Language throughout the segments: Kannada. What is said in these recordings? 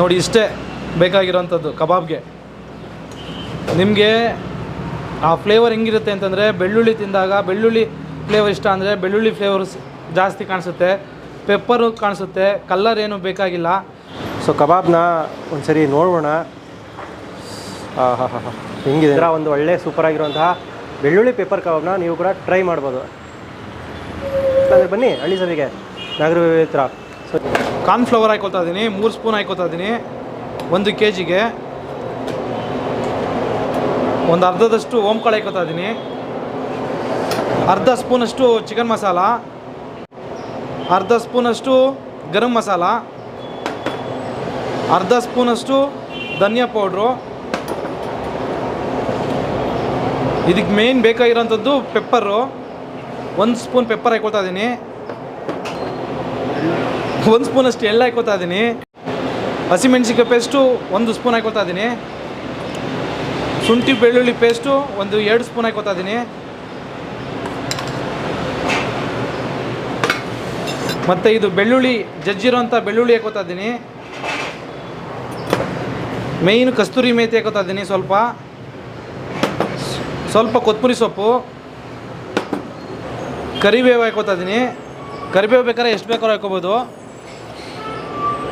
ನೋಡಿ ಇಷ್ಟೇ ಬೇಕಾಗಿರೋಂಥದ್ದು ಕಬಾಬ್ಗೆ. ನಿಮಗೆ ಆ ಫ್ಲೇವರ್ ಹೆಂಗಿರುತ್ತೆ ಅಂತಂದರೆ ಬೆಳ್ಳುಳ್ಳಿ ತಿಂದಾಗ ಬೆಳ್ಳುಳ್ಳಿ ಫ್ಲೇವರ್ ಇಷ್ಟ ಅಂದರೆ ಬೆಳ್ಳುಳ್ಳಿ ಫ್ಲೇವರ್ಸ್ ಜಾಸ್ತಿ ಕಾಣಿಸುತ್ತೆ ಪೆಪ್ಪರು ಕಾಣಿಸುತ್ತೆ ಕಲ್ಲರ್ ಏನು ಬೇಕಾಗಿಲ್ಲ. ಸೊ ಕಬಾಬ್ನ ಒಂದ್ಸರಿ ನೋಡೋಣ ಹಾಂ ಹಾಂ ಹಾಂ ಹೆಂಗಿದೆ ಒಂದು ಒಳ್ಳೆ ಸೂಪರ್ ಆಗಿರುವಂತಹ ಬೆಳ್ಳುಳ್ಳಿ ಪೇಪರ್ ಕಬಾಬ್ನ ನೀವು ಕೂಡ ಟ್ರೈ ಮಾಡ್ಬೋದು. ಅಂದರೆ ಬನ್ನಿ ಹಳ್ಳಿ ಸರಿಗೆ ನಾಗರ ಹತ್ರ. ಕಾರ್ನ್ಫ್ಲವರ್ ಹಾಕೊಳ್ತಾ ಇದ್ದೀನಿ, ಮೂರು ಸ್ಪೂನ್ ಹಾಕೊಳ್ತಾ ಇದ್ದೀನಿ, ಒಂದು ಕೆ ಜಿಗೆ ಒಂದು ಅರ್ಧದಷ್ಟು ಓಂಕಾಳು ಹಾಕೊಳ್ತಾ ಇದ್ದೀನಿ. ಅರ್ಧ ಸ್ಪೂನಷ್ಟು ಚಿಕನ್ ಮಸಾಲ. ಅರ್ಧ ಸ್ಪೂನಷ್ಟು ಗರಂ ಮಸಾಲ. ಅರ್ಧ ಸ್ಪೂನಷ್ಟು ಧನಿಯಾ ಪೌಡ್ರು. ಇದಕ್ಕೆ ಮೇಯ್ನ್ ಬೇಕಾಗಿರೋಂಥದ್ದು ಪೆಪ್ಪರು ಒಂದು ಸ್ಪೂನ್ ಪೆಪ್ಪರ್ ಹಾಕೊಳ್ತಾ ಇದ್ದೀನಿ. ಒಂದು ಸ್ಪೂನಷ್ಟು ಎಳ್ಳು ಹಾಕೋತಾ ಇದ್ದೀನಿ. ಹಸಿಮೆಣ್ಸಿಕಾಯಿ ಪೇಸ್ಟು ಒಂದು ಸ್ಪೂನ್ ಹಾಕೋತಾ ಇದ್ದೀನಿ. ಶುಂಠಿ ಬೆಳ್ಳುಳ್ಳಿ ಪೇಸ್ಟು ಒಂದು ಎರಡು ಸ್ಪೂನ್ ಹಾಕೋತಾ ಇದ್ದೀನಿ. ಮತ್ತು ಇದು ಬೆಳ್ಳುಳ್ಳಿ ಜಜ್ಜಿರೋಂಥ ಬೆಳ್ಳುಳ್ಳಿ ಹಾಕೋತಾ ಇದ್ದೀನಿ. ಮೇಯ್ನು ಕಸ್ತೂರಿ ಮೇಥಿ ಹಾಕೋತಾ ಇದ್ದೀನಿ ಸ್ವಲ್ಪ. ಸ್ವಲ್ಪ ಕೊತ್ತಂಬರಿ ಸೊಪ್ಪು. ಕರಿಬೇವು ಹಾಕೋತಾ ಇದ್ದೀನಿ. ಕರಿಬೇವು ಬೇಕಾದ್ರೆ ಎಷ್ಟು ಬೇಕಾದ್ರೂ ಹಾಕೋಬೋದು.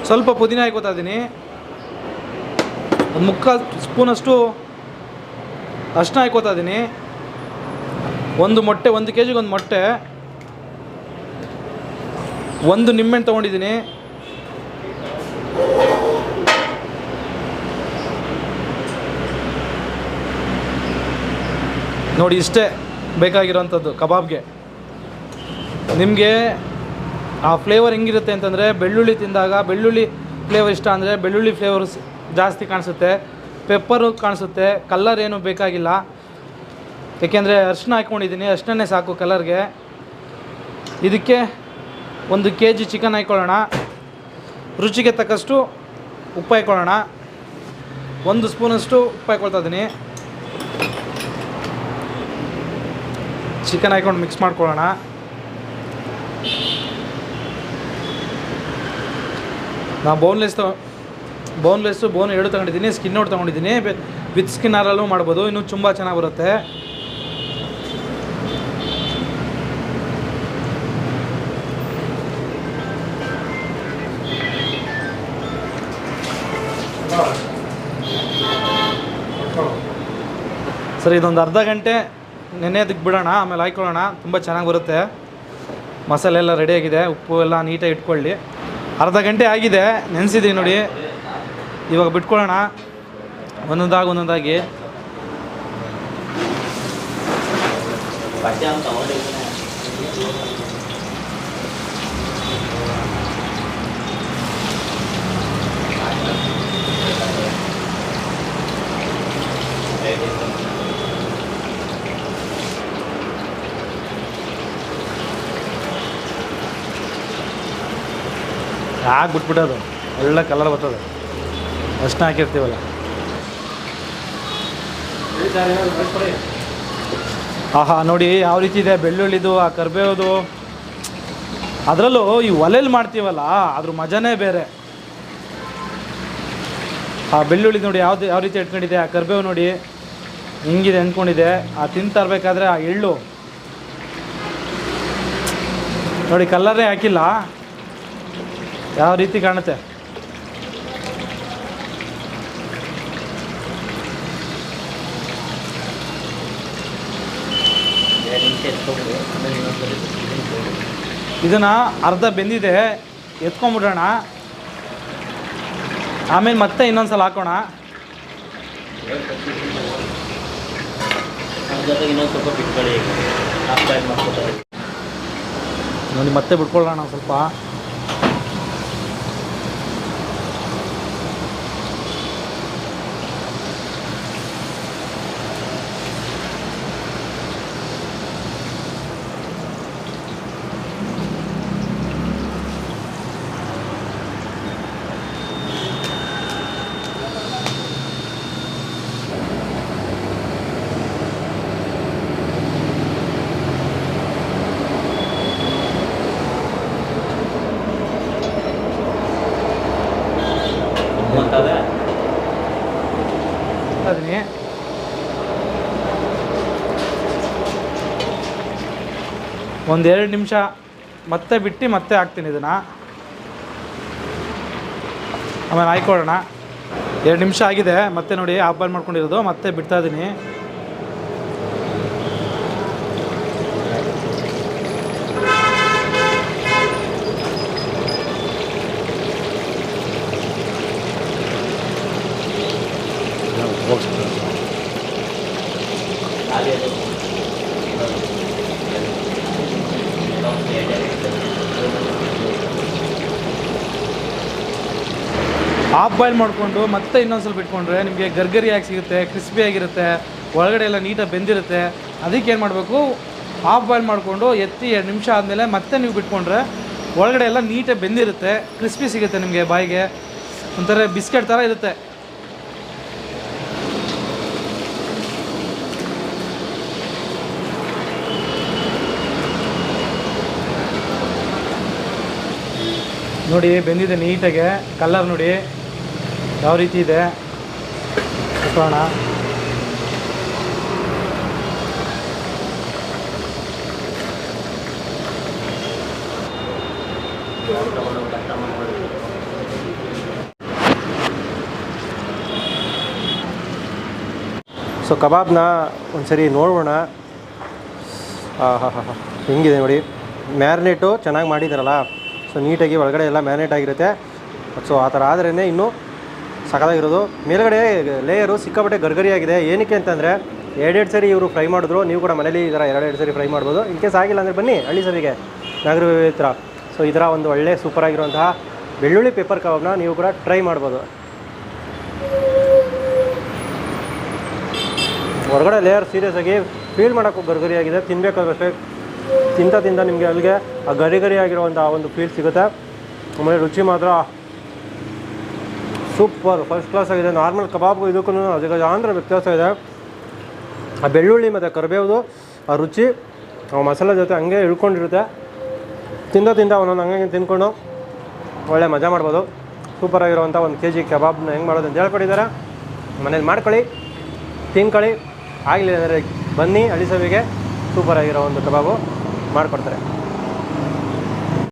ಸ್ವಲ್ಪ ಪುದೀನ ಹಾಕೋತಾ ಇದ್ದೀನಿ. ಒಂದು ಮುಕ್ಕಾಲು ಸ್ಪೂನಷ್ಟು ಅರ್ಶಿನ ಹಾಕೋತಾ ಇದ್ದೀನಿ. ಒಂದು ಮೊಟ್ಟೆ, ಒಂದು ಕೆ ಜಿಗೆ ಒಂದು ಮೊಟ್ಟೆ. ಒಂದು ನಿಂಬೆಹಣ್ಣು ತೊಗೊಂಡಿದ್ದೀನಿ. ನೋಡಿ ಇಷ್ಟೇ ಬೇಕಾಗಿರೋಂಥದ್ದು ಕಬಾಬ್ಗೆ. ನಿಮಗೆ ಆ ಫ್ಲೇವರ್ ಹೆಂಗಿರುತ್ತೆ ಅಂತಂದರೆ ಬೆಳ್ಳುಳ್ಳಿ ತಿಂದಾಗ ಬೆಳ್ಳುಳ್ಳಿ ಫ್ಲೇವರ್ ಇಷ್ಟ ಅಂದರೆ ಬೆಳ್ಳುಳ್ಳಿ ಫ್ಲೇವರ್ ಜಾಸ್ತಿ ಕಾಣಿಸುತ್ತೆ ಪೆಪ್ಪರು ಕಾಣಿಸುತ್ತೆ ಕಲ್ಲರ್ ಏನು ಬೇಕಾಗಿಲ್ಲ. ಏಕೆಂದರೆ ಅರ್ಶಿನ ಹಾಕ್ಕೊಂಡಿದ್ದೀನಿ ಅರ್ಶಿನೇ ಸಾಕು ಕಲರ್ಗೆ ಇದಕ್ಕೆ ಒಂದು ಕೆ ಜಿ ಚಿಕನ್ ಹಾಕ್ಕೊಳ್ಳೋಣ ರುಚಿಗೆ ತಕ್ಕಷ್ಟು ಉಪ್ಪು ಹಾಕ್ಕೊಳ್ಳೋಣ ಒಂದು ಸ್ಪೂನಷ್ಟು ಉಪ್ಪು ಹಾಕ್ಕೊಳ್ತಾ ಇದ್ದೀನಿ ಚಿಕನ್ ಹಾಕ್ಕೊಂಡು ಮಿಕ್ಸ್ ಮಾಡ್ಕೊಳ್ಳೋಣ. ನಾ ಬೋನ್ಲೆಸ್ ತೊ ಬೋನ್ಲೆಸ್ಸು ಬೋನ್ ಎರಡು ತಗೊಂಡಿದ್ದೀನಿ ಸ್ಕಿನ್ ಔಟ್ ತೊಗೊಂಡಿದ್ದೀನಿ. ವಿತ್ ಸ್ಕಿನ್ ಆರಲ್ಲೂ ಮಾಡ್ಬೋದು, ಇನ್ನೂ ತುಂಬ ಚೆನ್ನಾಗಿ ಬರುತ್ತೆ. ಸರಿ, ಇದೊಂದು ಅರ್ಧ ಗಂಟೆ ನೆನೆಯೋದಕ್ಕೆ ಬಿಡೋಣ ಆಮೇಲೆ ಹಾಕ್ಕೊಳ್ಳೋಣ ತುಂಬ ಚೆನ್ನಾಗಿ ಬರುತ್ತೆ. ಮಸಾಲೆ ಎಲ್ಲ ರೆಡಿಯಾಗಿದೆ ಉಪ್ಪು ಎಲ್ಲ ನೀಟಾಗಿ ಇಟ್ಕೊಳ್ಳಿ. ಅರ್ಧ ಗಂಟೆ ಆಗಿದೆ ನೆನೆಸಿದ್ದೀವಿ ನೋಡಿ. ಇವಾಗ ಬಿಟ್ಕೊಳ್ಳೋಣ. ಒಂದೊಂದಾಗಿ ಒಂದೊಂದಾಗಿ. ಯಾಕೆ ಬಿಟ್ಬಿಡೋದು ಒಳ್ಳೆ ಕಲರ್ ಬರ್ತದೆ. ಅಷ್ಟನ್ನ ಹಾಕಿರ್ತೀವಲ್ಲ. ಆಹಾ, ನೋಡಿ ಯಾವ ರೀತಿ ಇದೆ ಬೆಳ್ಳುಳ್ಳಿದು, ಆ ಕರ್ಬೇವದು. ಅದರಲ್ಲೂ ಈ ಒಲೆಯಲ್ಲಿ ಮಾಡ್ತೀವಲ್ಲ, ಅದ್ರ ಮಜಾನೇ ಬೇರೆ. ಆ ಬೆಳ್ಳುಳ್ಳಿ ನೋಡಿ ಯಾವ್ದು, ಯಾವ ರೀತಿ ಇಟ್ಕೊಂಡಿದೆ, ಆ ಕರ್ಬೇವು ನೋಡಿ ಹಿಂಗಿದೆ ಅಂದ್ಕೊಂಡಿದೆ. ಆ ತಿಂತಾ ಇರ್ಬೇಕಾದ್ರೆ ಆ ಎಳ್ಳು. ನೋಡಿ ಕಲ್ಲರೇ ಹಾಕಿಲ್ಲ. ಯಾವ ರೀತಿ ಕಾಣುತ್ತೆ? ಇದನ್ನ ಅರ್ಧ ಬೆಂದಿದೆ, ಎತ್ಕೊಂಡ್ಬಿಡೋಣ. ಆಮೇಲೆ ಮತ್ತೆ ಹಾಕೋಣ. ಇನ್ನೊಂದು ಹಾಫ್ ಬಾಯ್ಲ್ ನೋಡಿ, ಮತ್ತೆ ಬಿಟ್ಕೊಳ್ಳೋಣ ಸ್ವಲ್ಪ. ಅದೀನಿ ಒಂದೆರಡು ನಿಮಿಷ ಮತ್ತೆ ಬಿಟ್ಟು ಮತ್ತೆ ಹಾಕ್ತೀನಿ ಇದನ್ನು. ಆಮೇಲೆ ಹಾಯ್ಕೊಳ್ಳೋಣ. ಎರಡು ನಿಮಿಷ ಆಗಿದೆ, ಮತ್ತೆ ನೋಡಿ ಆಫ್ ಬಾಲ್ ಮಾಡ್ಕೊಂಡಿರೋದು, ಮತ್ತೆ ಬಿಡ್ತಾ ಇದ್ದೀನಿ ಅದು ಆಫ್ ಬಾಯ್ಲ್ ಮಾಡಿಕೊಂಡು ಮತ್ತೆ ಇನ್ನೊಂದು ಸ್ವಲ್ಪ ಇಟ್ಕೊಂಡ್ರೆ ನಿಮಗೆ ಗರ್ಗರಿಯಾಗಿ ಸಿಗುತ್ತೆ ಕ್ರಿಸ್ಪಿಯಾಗಿರುತ್ತೆ ಒಳಗಡೆ ಎಲ್ಲ ನೀಟಾಗಿ ಬೆಂದಿರುತ್ತೆ. ಅದಕ್ಕೆ ಏನು ಮಾಡಬೇಕು? ಆಫ್ ಬಾಯ್ಲ್ ಮಾಡಿಕೊಂಡು ಎತ್ತಿ ಎರಡು ನಿಮಿಷ ಆದಮೇಲೆ ಮತ್ತೆ ನೀವು ಬಿಟ್ಕೊಂಡ್ರೆ ಒಳಗಡೆ ಎಲ್ಲ ನೀಟಾಗಿ ಬೆಂದಿರುತ್ತೆ ಕ್ರಿಸ್ಪಿ ಸಿಗುತ್ತೆ ನಿಮಗೆ ಬಾಯಿಗೆ. ಒಂಥರ ಬಿಸ್ಕೆಟ್ ಥರ ಇರುತ್ತೆ. ನೋಡಿ, ಬೆಂದಿದೆ ನೀಟಾಗೆ ಕಲ್ಲರ್ ನೋಡಿ, ಯಾವ ರೀತಿ ಇದೆ? ಮಾಡ್ಕೊಂಡು ಸೊ ಕಬಾಬ್ನ ಒಂದ್ಸರಿ ನೋಡೋಣ. ಹಾಂ ಹಾಂ ಹಾಂ ಹೆಂಗಿದೆ ನೋಡಿ. ಮ್ಯಾರಿನೇಟು ಚೆನ್ನಾಗಿ ಮಾಡಿದಾರಲ್ಲ. ಸೊ ನೀಟಾಗಿ ಒಳಗಡೆ ಎಲ್ಲ ಮ್ಯಾನೇಟ್ ಆಗಿರುತ್ತೆ. ಸೊ ಆ ಥರ ಆದ್ರೇ ಇನ್ನೂ ಸಖತ್ತಾಗಿರೋದು. ಮೇಲ್ಗಡೆ ಲೇಯರು ಸಿಕ್ಕಾಪಟ್ಟೆ ಗರ್ಗರಿಯಾಗಿದೆ. ಏನಕ್ಕೆ ಅಂತಂದರೆ, ಎರಡೆರಡು ಸರಿ ಇವರು ಫ್ರೈ ಮಾಡಿದ್ರು, ನೀವು ಕೂಡ ಮನೇಲಿ ಈ ಥರ ಎರಡೆರಡು ಸರಿ ಫ್ರೈ ಮಾಡ್ಬೋದು. ಇನ್ ಕೇಸ್ ಆಗಿಲ್ಲ ಅಂದರೆ ಬನ್ನಿ, ಹಳ್ಳಿ ಸರಿಗೆ ನಾಗರ ಹತ್ರ. ಸೊ ಥರ ಒಂದು ಒಳ್ಳೆ ಸೂಪರಾಗಿರುವಂತಹ ಬೆಳ್ಳುಳ್ಳಿ ಪೇಪರ್ ಕಬಾಬ್ನ ನೀವು ಕೂಡ ಟ್ರೈ ಮಾಡ್ಬೋದು. ಹೊರಗಡೆ ಲೇಯರ್ ಸೀರಿಯಸ್ ಆಗಿ ಫೀಲ್ ಮಾಡೋಕ್ಕೂ ಗರಿಗರಿಯಾಗಿದೆ. ತಿನ್ನಬೇಕಾಗಷ್ಟೇ ತಿಂತ ತಿಂತ ನಿಮಗೆ ಅಲ್ಲಿಗೆ ಆ ಗರಿ ಗರಿ ಆಗಿರುವಂಥ ಒಂದು ಫೀಲ್ ಸಿಗುತ್ತೆ. ಆಮೇಲೆ ರುಚಿ ಮಾತ್ರ ಸೂಪರ್ ಫಸ್ಟ್ ಕ್ಲಾಸ್ ಆಗಿದೆ. ನಾರ್ಮಲ್ ಕಬಾಬ್ಗೂ ಇದಕ್ಕೂ ಅದಕ್ಕೆ ಆಂಧ್ರ ವ್ಯತ್ಯಾಸ ಇದೆ. ಆ ಬೆಳ್ಳುಳ್ಳಿ ಮತ್ತು ಕರಿಬೇವುದು, ಆ ರುಚಿ, ಆ ಮಸಾಲೆ ಜೊತೆ ಹಂಗೆ ಇಳ್ಕೊಂಡಿರುತ್ತೆ. ತಿಂದ ತಿಂದ ಒಂದೊಂದು ಹಂಗೆ ತಿಂದ್ಕೊಂಡು ಒಳ್ಳೆ ಮಜಾ ಮಾಡ್ಬೋದು. ಸೂಪರ್ ಆಗಿರುವಂಥ ಒಂದು ಕೆ ಜಿ ಕಬಾಬ್ನ ಹೆಂಗೆ ಮಾಡೋದು ಅಂತ ಹೇಳ್ಕೊಟ್ಟಿದ್ದಾರೆ. ಮನೇಲಿ ಮಾಡ್ಕೊಳ್ಳಿ, ತಿನ್ಕೊಳ್ಳಿ. ಆಗಲಿಲ್ಲ ಅಂದರೆ ಬನ್ನಿ, ಅಳಿಸವಿಗೆ. ಸೂಪರ್ ಆಗಿರೋ ಒಂದು ಕಬಾಬು. ಮಾಡಿಕೊಡ್ತಾರೆ.